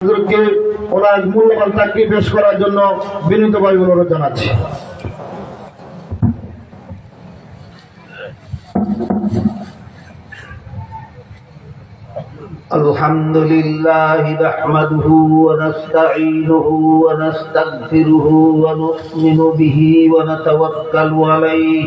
হুজুরকে ওনার মূল্যবান চাকরি পেশ করার জন্য বিনীতভাবে অনুরোধ জানাচ্ছি الحمد لله نحمده ونستعينه ونستغفره ونؤمن به ونتوكل عليه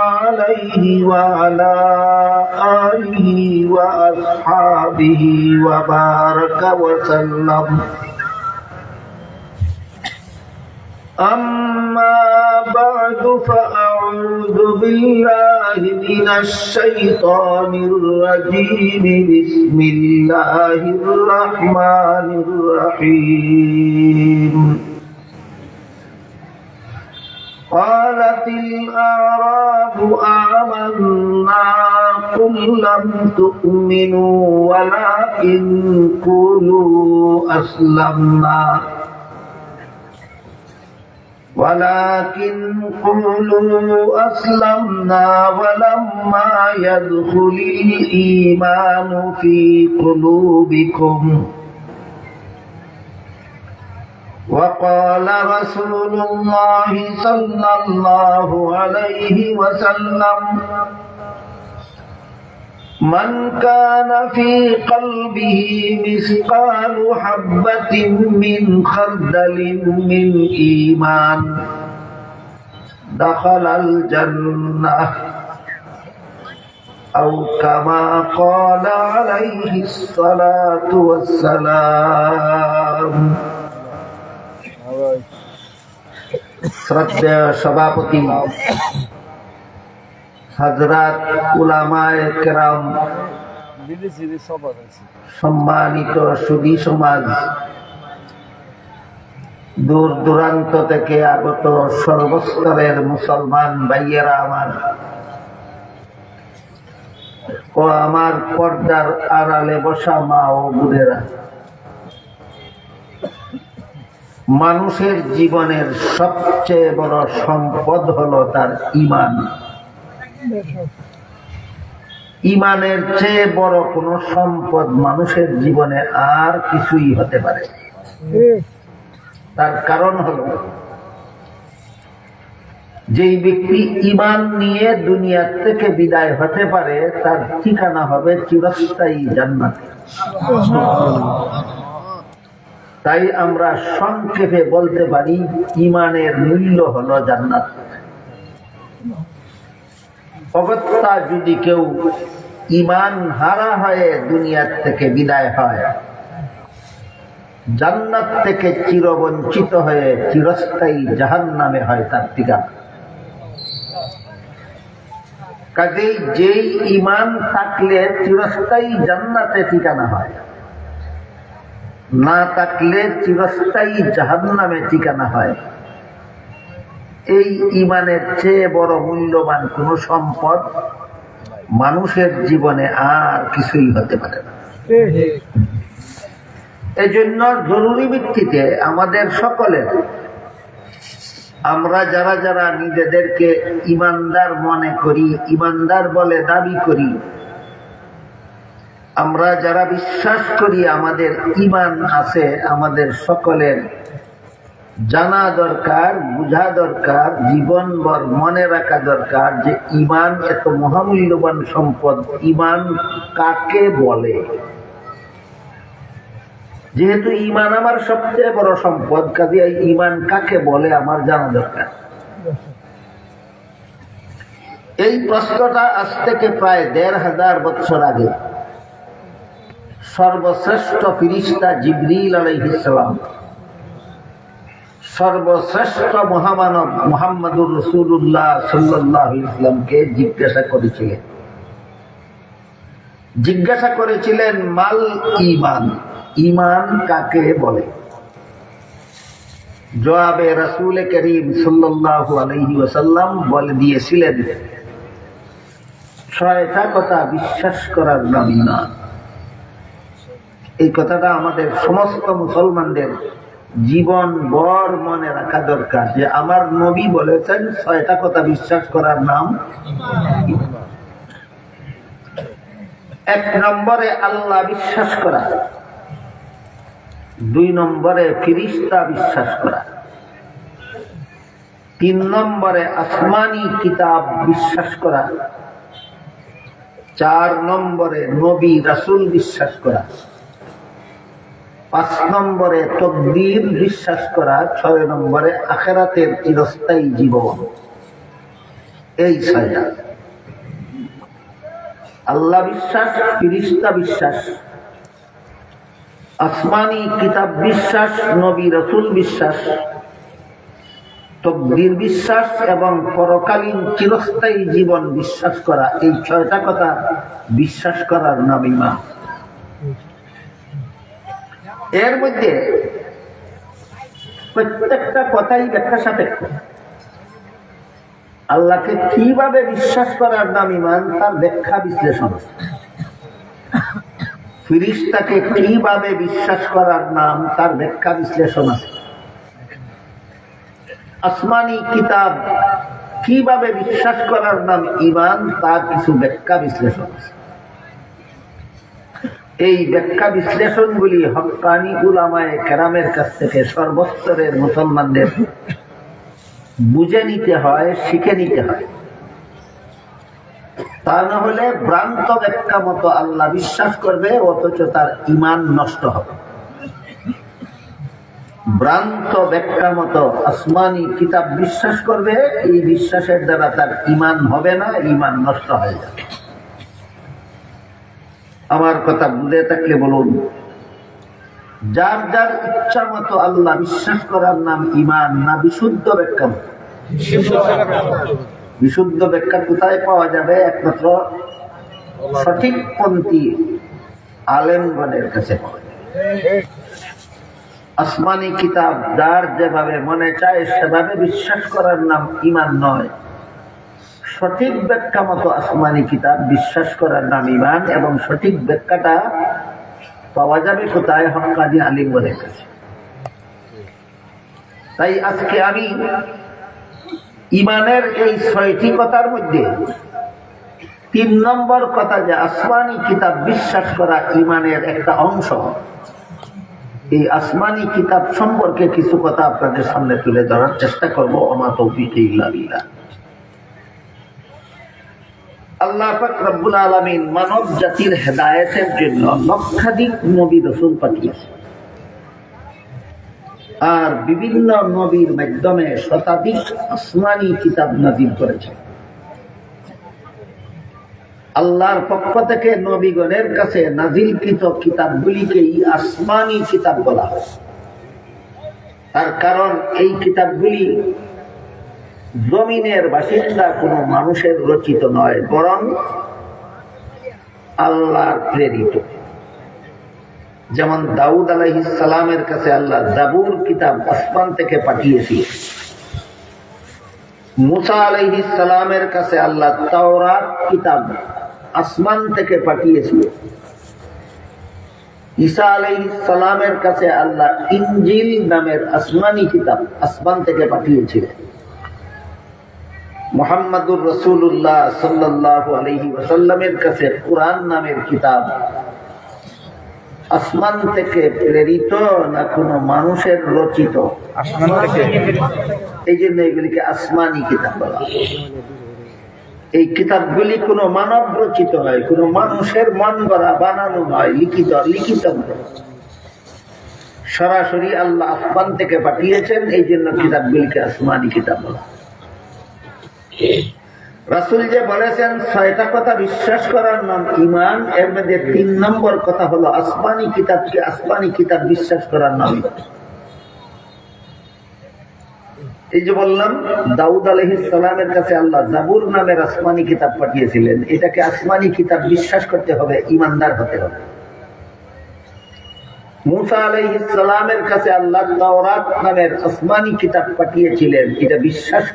عليه وعلى آله وأصحابه وبارك وسلم. أما بعد فأعوذ بالله من الشيطان الرجيم. بسم الله الرحمن الرحيم. قالت الأعراب لم تؤمنوا ولكن قولوا أسلمنا ولكن قولوا أسلمنا ولما يدخل الإيمان في قلوبكم وقال رسول الله صلى الله عليه وسلم من كان في قلبه مثقال حبة من خردل من إيمان دخل الجنة أو كما قال عليه الصلاة والسلام শ্রদ্ধেয় সভাপতি হজরত উলামায় কেরাম সম্মানিত সুদী সমাজ দূর দূরান্ত থেকে আগত সর্বস্তরের মুসলমান ভাইয়েরা আমার ও আমার পর্দার আড়ালে বসা মা ও বোনেরা, মানুষের জীবনের সবচেয়ে বড় সম্পদ হলো তার ইমান ইমানের চেয়ে বড় কোন সম্পদ মানুষের জীবনে আর কিছুই হতে পারে। তার কারণ হলো, যেই ব্যক্তি ইমান নিয়ে দুনিয়া থেকে বিদায় হতে পারে, তার ঠিকানা হবে চিরস্থায়ী জান্নাতে। তাই আমরা সংক্ষেপে বলতে পারি, ইমানের মূল্য হলো জান্নাত। অগত্যা যদি কেউ ইমান হারা হয়ে দুনিয়ার থেকে বিদায় হয়, জান্নাত থেকে চিরবঞ্চিত হয়ে চিরস্থায়ী জাহান নামে হয় তার ঠিকানা কাজেই যেই ইমান থাকলে চিরস্থায়ী জান্নাতে ঠিকানা হয়, না থাকলে চিরস্থায়ী জাহান নামে ঠিকানা হয়। এই ইমানের চেয়ে বড় মূল্যবান কোন সম্পদ মানুষের জীবনে আর কিছুই হতে পারে না। এই জন্য জরুরি ভিত্তিতে আমাদের সকলের, আমরা যারা যারা নিজেদেরকে ইমানদার মনে করি, ইমানদার বলে দাবি করি, আমরা যারা বিশ্বাস করি আমাদের ইমান আছে আমাদের সকলের জানা দরকার, বুঝা দরকার জীবনভর মনে রাখা দরকার যে ইমান এত মহামূল্যবান সম্পদ, ইমান কাকে বলে? যেহেতু ইমান আমার সবচেয়ে বড় সম্পদ, কাজে ইমান কাকে বলে আমার জানা দরকার। এই প্রশ্নটা আজ থেকে প্রায় দেড় হাজার বছর আগে সর্বশ্রেষ্ঠ ফিরিস্তা জিবরিল আলাইহিসালাম সর্বশ্রেষ্ঠ মহামানব মোহাম্মদুর রসুল্লাহ সাল্লাহ ইসলামকে জিজ্ঞাসা করেছিলেন? জিজ্ঞাসা করেছিলেন, মাল ইমান ইমান কাকে বলে? জবাবে রসুল করিম সাল্লাল্লাহু আলাইহি ওয়াসাল্লাম বলে দিয়েছিলেন, ছয়টা কথা বিশ্বাস করার নাম ইমান এই কথাটা আমাদের সমস্ত মুসলমানদের জীবন বর মনে রাখা দরকার যে আমার নবী বলেছেন, ছয়টা কথা বিশ্বাস করার নাম এক নম্বরে আল্লাহ বিশ্বাস করা, দুই নম্বরে ফিরিস্তা বিশ্বাস করা, তিন নম্বরে আসমানি কিতাব বিশ্বাস করা, চার নম্বরে নবী রাসুল বিশ্বাস করা। পাঁচ নম্বরে তকদির বিশ্বাস করা, ছয় নম্বরে আখেরাতের চিরস্থায়ী জীবন। এই ছয়টা। আল্লাহ বিশ্বাস, ফিরিস্তা বিশ্বাস, আসমানি কিতাব বিশ্বাস, নবী রসুল বিশ্বাস, তকদির বিশ্বাস এবং পরকালীন চিরস্থায়ী জীবন বিশ্বাস করা। এই ছয়টা কথা বিশ্বাস করার নাম ইমান এর মধ্যে প্রত্যেকটা কথাই ব্যাখ্যা সাপেক্ষ। আল্লাহকে কীভাবে বিশ্বাস করার নাম ইমান তার ব্যাখ্যা বিশ্লেষণ। ফিরিস্তাকে কীভাবে বিশ্বাস করার নাম, তার ব্যাখ্যা বিশ্লেষণ আছে। আসমানি কিতাব কীভাবে বিশ্বাস করার নাম ইমান তার কিছু ব্যাখ্যা বিশ্লেষণ আছে। এই ব্যাখ্যা বিশ্লেষণগুলি হকানি উলামায় কেরামের কাছ থেকে সর্বস্তরের মুসলমানদের বুঝে নিতে হয়, শিখে নিতে হয়। তা না হলে ভ্রান্ত ব্যাখ্যা মতো আল্লাহ বিশ্বাস করবে, অথচ তার ইমান নষ্ট হবে। ভ্রান্ত ব্যাখ্যা মতো আসমানি কিতাব বিশ্বাস করবে, এই বিশ্বাসের দ্বারা তার ইমান হবে না, ইমান নষ্ট হয়ে যাবে। আমার কথা বুঝে থাকলে বলুন। যার যার ইচ্ছা মতো আল্লাহ বিশ্বাস করার নাম ইমান না বিশুদ্ধ ব্যাখ্যা? বিশুদ্ধ ব্যাখ্যা কোথায় পাওয়া যাবে একমাত্র সঠিক পন্থী আলেমগণের কাছে। আসমানি কিতাব যার যেভাবে মনে চায় সেভাবে বিশ্বাস করার নাম ইমান নয়। সঠিক ব্যাখ্যা মতো আসমানি কিতাব বিশ্বাস করার নাম ইমান এবং সঠিক ব্যাখ্যাটা পাওয়া যাবে কোথায়? হকানি আলিমগণের কাছে। তাই আজকে আমি ইমানের এই ছয়টি কথার মধ্যে তিন নম্বর কথা যে আসমানি কিতাব বিশ্বাস করা ইমানের একটা অংশ। এই আসমানি কিতাব সম্পর্কে কিছু কথা আপনাদের সামনে তুলে ধরার চেষ্টা করব। আমার তৌফিক ইল্লা আল্লাহ পাক রব্বুল আলামিন মানব জাতির হেদায়েতের জন্য লক্ষাধিক নবী রসুল পাঠিয়েছে আর বিভিন্ন নবীর মাধ্যমে শতাধিক আসমানি কিতাব নাজিল করেছে আল্লাহর পক্ষ থেকে নবীগণের কাছে নাজিলকৃত কিতাবগুলিকেই আসমানি কিতাব বলা হয়। তার কারণ এই কিতাবগুলি জমিনের বাসিন্দা কোনো মানুষের রচিত নয়, বরং আল্লাহর প্রেরিত। যেমন দাউদ সালামের কাছে আল্লাহ জাবুর কিতাব আসমান থেকে পাঠিয়েছিল মুসা সালামের কাছে আল্লাহ তাওরাত কিতাব আসমান থেকে পাঠিয়েছিল ঈসা সালামের কাছে আল্লাহ ইনজিল নামের আসমানি কিতাব আসমান থেকে পাঠিয়েছিলেন মোহাম্মদুর রসুল্লাহ সাল্লাহ আলহি ওসাল্লামের কাছে কোরআন নামের কিতাব আসমান থেকে প্রেরিত না কোনো মানুষের রচিত এই জন্য এগুলিকে আসমানি কিতাব বলা। এই কিতাবগুলি কোনো মানব রচিত নয় কোনো মানুষের মন গড়া বানানো নয় লিখিত লিখিত সরাসরি আল্লাহ আসমান থেকে পাঠিয়েছেন এই জন্য কিতাবগুলিকে আসমানি কিতাব বলা। রাসুল যে বলেছেন, ছয়টা কথা বিশ্বাস করার নাম ইমান এর মধ্যে তিন নম্বর কথা হলো আসমানি কিতাবকে আসমানি কিতাব বিশ্বাস করার নাম এই যে বললাম, দাউদ আলহিস সালামের কাছে আল্লাহ জাবুর নামের আসমানি কিতাব পাঠিয়েছিলেন। এটাকে আসমানি কিতাব বিশ্বাস করতে হবে ইমানদার হতে হবে। এটা বিশ্বাস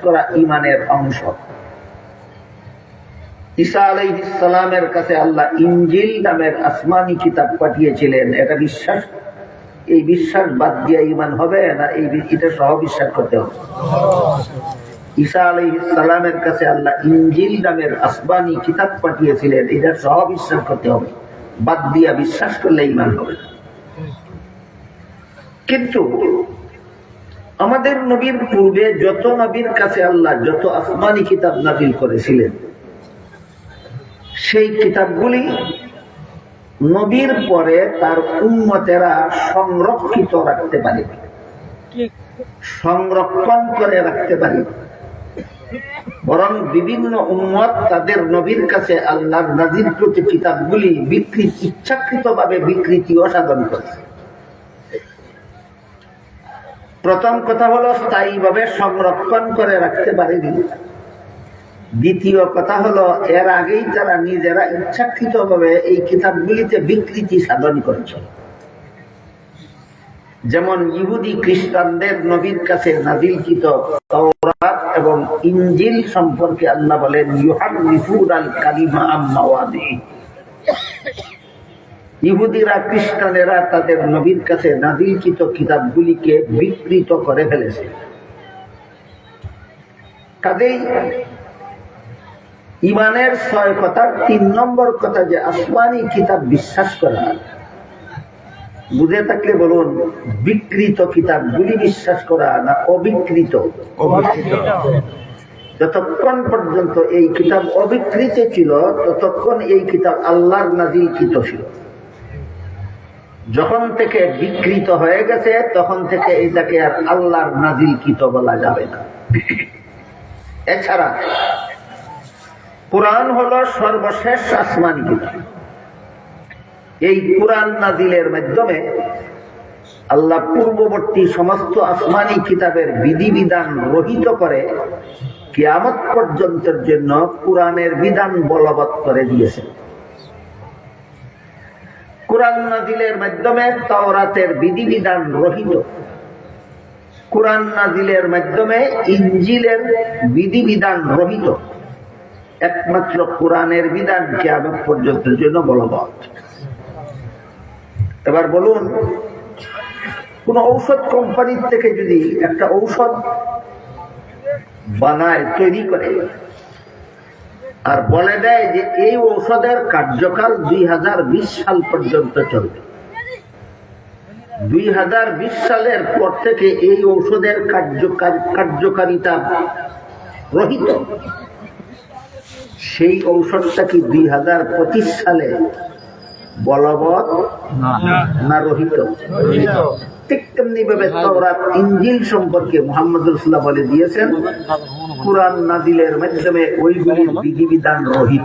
বাদ দিয়ে ইমান হবে না এটা সহ বিশ্বাস করতে হবে। ঈসা আলাইহিস কাছে আল্লাহ ইনজিল নামের আসমানি কিতাব পাঠিয়েছিলেন। এটা সহ বিশ্বাস করতে হবে। বাদ দিয়া বিশ্বাস করলে ইমান হবে না। কিন্তু আমাদের নবীর পূর্বে যত নবীর কাছে আল্লাহ যত আসমানি কিতাব নাজিল করেছিলেন, সেই কিতাবগুলি নবীর পরে তার উন্মতেরা সংরক্ষিত রাখতে পারে। সংরক্ষণ করে রাখতে পারে। বরং বিভিন্ন উম্মত তাদের নবীর কাছে আল্লাহর প্রতি কিতাবগুলি বিকৃত ইচ্ছাকৃতভাবে বিকৃতি অসাধন করেছে। প্রথম কথা হলো স্থায়ীভাবে সংরক্ষণ করে রাখতে পারেনি। দ্বিতীয় কথা হলো, এর আগেই তারা নিজেরা ইচ্ছাকৃত ভাবে এই কিতাবগুলিতে বিকৃতি সাধন করেছে যেমন ইহুদি খ্রিস্টানদের নবীর কাছে নাজিলকৃত এবং ইঞ্জিল সম্পর্কে আল্লাহ বলেন ইউহারিফুন আল কালিমা আম্মাওয়াদি ইহুদিরা খ্রিস্টানেরা তাদের নবীর কাছে নাজিলকৃত কিতাবগুলিকে বিকৃত করে ফেলেছে। কাজেই ইমানের ছয় কথার তিন নম্বর কথা যে আসমানি কিতাব বিশ্বাস করা বুঝে থাকলে বলুন বিকৃত কিতাবগুলি বিশ্বাস করা না অবিকৃত। যতক্ষণ পর্যন্ত এই কিতাব অবিকৃত ছিল ততক্ষণ এই কিতাব আল্লাহর নাজিলকৃত ছিল। যখন থেকে বিকৃত হয়ে গেছে, তখন থেকে এটাকে আর আল্লাহর নাজিলকৃত বলা যাবে না। এছাড়া, কোরআন হলো সর্বশেষ আসমানি কিতাব। এই কোরআন নাজিলের মাধ্যমে আল্লাহ পূর্ববর্তী সমস্ত আসমানি কিতাবের বিধিবিধান রহিত করে কিয়ামত পর্যন্তের জন্য কোরআনের বিধান বলবৎ করে দিয়েছেন। কোরআন নাজিলের মাধ্যমে তাওরাতের বিধিবিধান রহিত। কোরআন নাজিলের মাধ্যমে ইঞ্জিলের বিধিবিধান রহিত। একমাত্র কোরআনের বিধান কিয়ামত পর্যন্তের জন্য বলবৎ। এবার বলুন, কোন ঔষধ কোম্পানির থেকে যদি একটা ঔষধ বানায়, তৈরি করে আর বলে দেয় যে এই ঔষধের কার্যকাল দুই হাজার বিশ সাল পর্যন্ত চলবে। দুই সালের পর থেকে এই ঔষধের কার্যকারিতা রহিত। সেই ঔষধটা কি দুই হাজার পঁচিশ সালে বলবৎ না। রহিত। ঠিক ইঞ্জিল সম্পর্কে মোহাম্মদ রসুল্লাহ বলে দিয়েছেন কোরআন নাদিলের মাধ্যমে ওইগুলির বিধিবিধান রহিত।